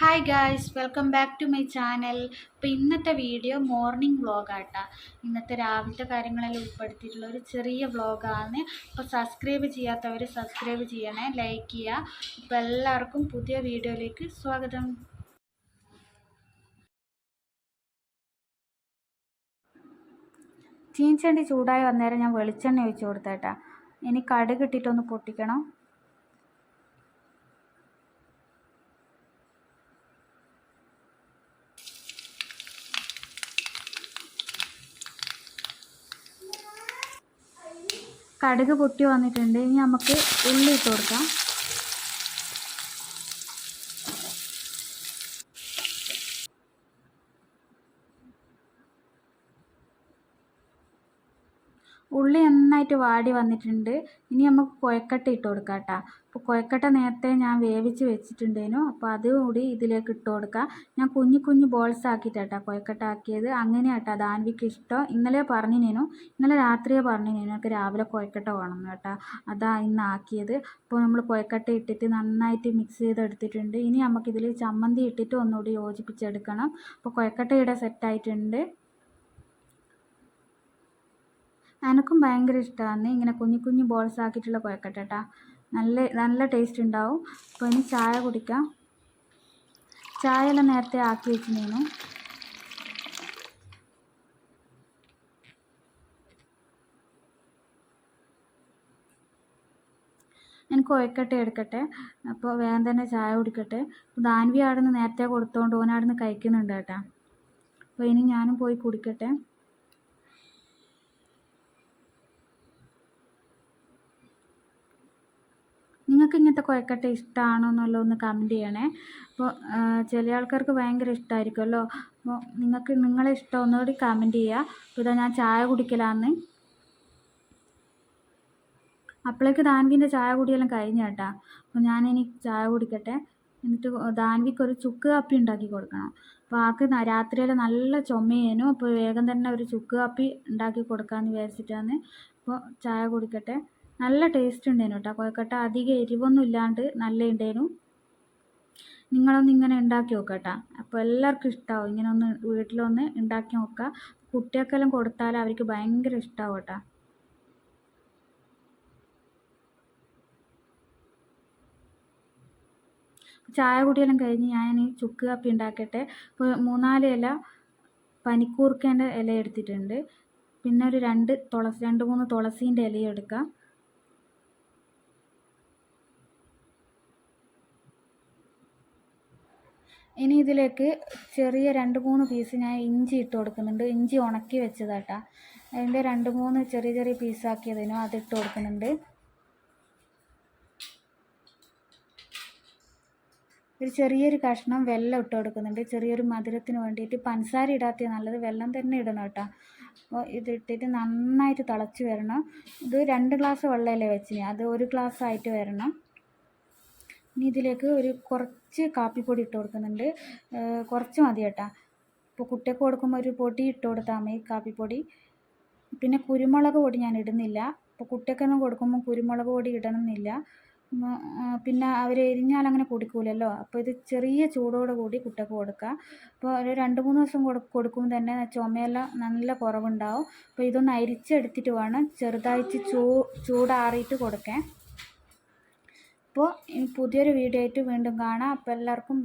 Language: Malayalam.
Hi guys welcome back to my channel അപ്പോൾ ഇന്നത്തെ വീഡിയോ മോർണിംഗ് വ്ളോഗാട്ടാ ഇന്നത്തെ രാവിലത്തെ കാര്യങ്ങളെല്ലാം ഉൾപ്പെടുത്തിയിട്ടുള്ള ഒരു ചെറിയ വ്ളോഗാണ് അപ്പോൾ സബ്സ്ക്രൈബ് ചെയ്യാത്തവർ സബ്സ്ക്രൈബ് ചെയ്യണേ ലൈക്ക് ചെയ്യുക അപ്പോൾ എല്ലാവർക്കും പുതിയ വീഡിയോയിലേക്ക് സ്വാഗതം. ചീൻചണ്ടി ചൂടായി വന്നേരം ഞാൻ വെളിച്ചെണ്ണ ഒഴിച്ചു കൊടുത്തേട്ടാ. ഇനി കടുക് ഇട്ടിട്ടൊന്ന് പൊട്ടിക്കണം. കടുക് പൊട്ടി വന്നിട്ടുണ്ട്. ഇനി നമുക്ക് ഉള്ളി ഇട്ട് കൊടുക്കാം. ഉള്ളി നന്നായിട്ട് വാടി വന്നിട്ടുണ്ട്. ഇനി നമുക്ക് കുഴക്കട്ട ഇട്ട് കൊടുക്കാം കേട്ടോ അപ്പോൾ കുഴക്കട്ട നേരത്തെ ഞാൻ വേവിച്ച് വെച്ചിട്ടുണ്ടേനു. അപ്പോൾ അതുകൂടി ഇതിലേക്ക് ഇട്ട് കൊടുക്കാം. ഞാൻ കുഞ്ഞു കുഞ്ഞു ബോൾസ് ആക്കിയിട്ടാ കുഴക്കട്ട ആക്കിയത്. അങ്ങനെ കേട്ടോ ദാൻവിക്ക് ഇഷ്ടം. ഇന്നലെ പറഞ്ഞിനേനു. ഇന്നലെ രാത്രിയെ പറഞ്ഞിനേനു എനിക്ക് രാവിലെ കുഴക്കട്ട വേണം കേട്ടോ അതാ ഇന്ന് ആക്കിയത്. അപ്പോൾ നമ്മൾ കുഴക്കട്ട ഇട്ടിട്ട് നന്നായിട്ട് മിക്സ് ചെയ്തെടുത്തിട്ടുണ്ട്. ഇനി നമുക്കിതിൽ ചമ്മന്തി ഇട്ടിട്ട് ഒന്നുകൂടി യോജിപ്പിച്ചെടുക്കണം. അപ്പോൾ കുഴക്കട്ട ഇവിടെ സെറ്റായിട്ടുണ്ട് എനിക്കും ഭയങ്കര ഇഷ്ടമാണ് ഇങ്ങനെ കുഞ്ഞു കുഞ്ഞു ബോൾസ് ആക്കിയിട്ടുള്ള കുഴക്കട്ട കേട്ടോ നല്ല നല്ല ടേസ്റ്റ് ഉണ്ടാവും അപ്പോൾ ഇനി ചായ കുടിക്കാം. ചായ എല്ലാം നേരത്തെ ആക്കി വെച്ചിരുന്നു ഞാൻ കൊഴക്കട്ടെ എടുക്കട്ടെ. അപ്പോൾ വേഗം തന്നെ ചായ കുടിക്കട്ടെ. ദാൻവി അവിടെ നിന്ന് നേരത്തെ കൊടുത്തോണ്ട് ഓൻ നിന്ന് കഴിക്കുന്നുണ്ട് കേട്ടോ. അപ്പോൾ ഇനി ഞാനും പോയി കുടിക്കട്ടെ. നിങ്ങൾക്ക് ഇങ്ങനത്തെ കൊഴക്കട്ട ഇഷ്ടമാണോ എന്നുള്ളത് ഒന്ന് കമന്റ് ചെയ്യണേ. അപ്പോൾ ചില ആൾക്കാർക്ക് ഭയങ്കര ഇഷ്ടമായിരിക്കുമല്ലോ അപ്പോൾ നിങ്ങൾക്ക് നിങ്ങളെ ഇഷ്ടം ഒന്നുകൂടി കമന്റ് ചെയ്യുക അപ്പോൾ ഇതാ ഞാൻ ചായ കുടിക്കലാന്ന്. അപ്പോഴേക്ക് ദാൻവിന്റെ ചായ കുടിയെല്ലാം കഴിഞ്ഞ കേട്ടാ അപ്പോൾ ഞാനിനി ചായ കുടിക്കട്ടെ. എന്നിട്ട് ദാൻവിക്ക് ഒരു ചുക്ക് കാപ്പി ഉണ്ടാക്കി കൊടുക്കണം. അപ്പോൾ ആൾക്ക് രാത്രിയിൽ നല്ല ചുമയേനു. അപ്പോൾ വേഗം തന്നെ ഒരു ചുക്ക് കാപ്പി ഉണ്ടാക്കി കൊടുക്കാമെന്ന് വിചാരിച്ചിട്ടാണ് അപ്പോൾ ചായ കുടിക്കട്ടെ. നല്ല ടേസ്റ്റ് ഉണ്ടായിരുന്നു കേട്ടോ കൊഴക്കട്ട അധികം എരിവൊന്നും ഇല്ലാണ്ട് നല്ല ഉണ്ടായിരുന്നു നിങ്ങളൊന്ന് ഇങ്ങനെ ഉണ്ടാക്കി നോക്കട്ടാ. അപ്പോൾ എല്ലാവർക്കും ഇഷ്ടമാവും ഇങ്ങനെ ഒന്ന് വീട്ടിലൊന്ന് ഉണ്ടാക്കി നോക്കുക കുട്ടികൾക്കെല്ലാം കൊടുത്താൽ അവർക്ക് ഭയങ്കര ഇഷ്ടമാവും കേട്ടോ ചായ കുടിയെല്ലാം കഴിഞ്ഞ് ഞാൻ ചുക്ക് കാപ്പി ഉണ്ടാക്കട്ടെ ഇപ്പോൾ മൂന്നാൽ ഇല പനിക്കൂർക്കേന്റെ ഇല എടുത്തിട്ടുണ്ട്. പിന്നെ ഒരു രണ്ട് തുളസി രണ്ട് മൂന്ന് തുളസീന്റെ ഇലയും എടുക്കാം. ഇനി ഇതിലേക്ക് ചെറിയ രണ്ട് മൂന്ന് പീസ് ഞാൻ ഇഞ്ചി ഇട്ട് കൊടുക്കുന്നുണ്ട്. ഇഞ്ചി ഉണക്കി വെച്ചതാട്ടാ. അതിന്റെ രണ്ട് മൂന്ന് ചെറിയ ചെറിയ പീസാക്കിയതിനും അതിട്ട് കൊടുക്കുന്നുണ്ട്. ഒരു ചെറിയൊരു കഷ്ണം വെള്ളം ഇട്ട് കൊടുക്കുന്നുണ്ട്. ചെറിയൊരു മധുരത്തിന് വേണ്ടിയിട്ട് പഞ്ചസാര ഇടാത്ത നല്ലത് വെള്ളം തന്നെ ഇടണം കേട്ടോ. അപ്പോൾ ഇതിട്ടിട്ട് നന്നായിട്ട് തിളച്ച് വരണം. ഇത് രണ്ട് ഗ്ലാസ് വെള്ളമല്ലേ വെച്ചിന്? അത് ഒരു ഗ്ലാസ് ആയിട്ട് വരണം. ഇനി ഇതിലേക്ക് ഒരു കുറച്ച് കാപ്പിപ്പൊടി ഇട്ട് കൊടുക്കുന്നുണ്ട്. കുറച്ച് മതി കേട്ടോ. ഇപ്പോൾ കുട്ടികൾക്ക് കൊടുക്കുമ്പോൾ ഒരു പൊടി ഇട്ട് കൊടുത്താൽ മതി കാപ്പിപ്പൊടി. പിന്നെ കുരുമുളക് പൊടി ഞാൻ ഇടുന്നില്ല. ഇപ്പോൾ കുട്ടികൾക്കൊന്നും കൊടുക്കുമ്പോൾ കുരുമുളക് പൊടി ഇടണമെന്നില്ല. പിന്നെ അവർ എരിഞ്ഞാൽ അങ്ങനെ കുടിക്കൂലല്ലോ അപ്പോൾ ഇത് ചെറിയ ചൂടോട് കൂടി കുട്ടികൾക്ക് കൊടുക്കുക അപ്പോൾ ഒരു രണ്ട് മൂന്ന് ദിവസം കൊടുക്കുമ്പോൾ തന്നെ ചുമയെല്ലാം നല്ല കുറവുണ്ടാവും. അപ്പോൾ ഇതൊന്ന് അരിച്ചെടുത്തിട്ട് വേണം ചെറുതായിട്ട് ചൂ ചൂടാറിയിട്ട് കൊടുക്കാൻ. അപ്പോൾ പുതിയൊരു വീഡിയോ ആയിട്ട് വീണ്ടും കാണാം. അപ്പോൾ എല്ലാവർക്കും